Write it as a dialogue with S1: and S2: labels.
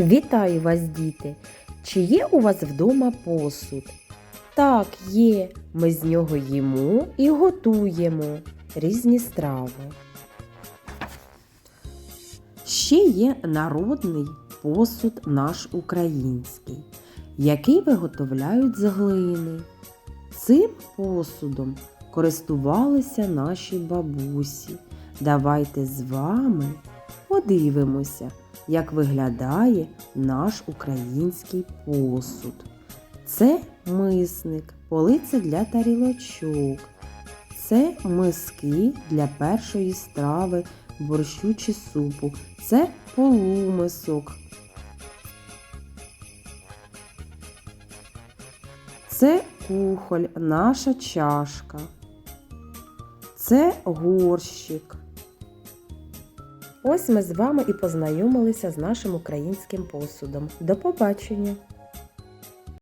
S1: Вітаю вас, діти! Чи є у вас вдома посуд? Так, є. Ми з нього їмо і готуємо різні страви. Ще є народний посуд наш український, який виготовляють з глини. Цим посудом користувалися наші бабусі. Давайте з вами подивимося, як виглядає наш український посуд. Це мисник, полиця для тарілочок. Це миски для першої страви, борщу чи супу. Це полумисок. Це кухоль, наша чашка. Це горщик. Ось ми з вами і познайомилися з нашим українським посудом. До побачення!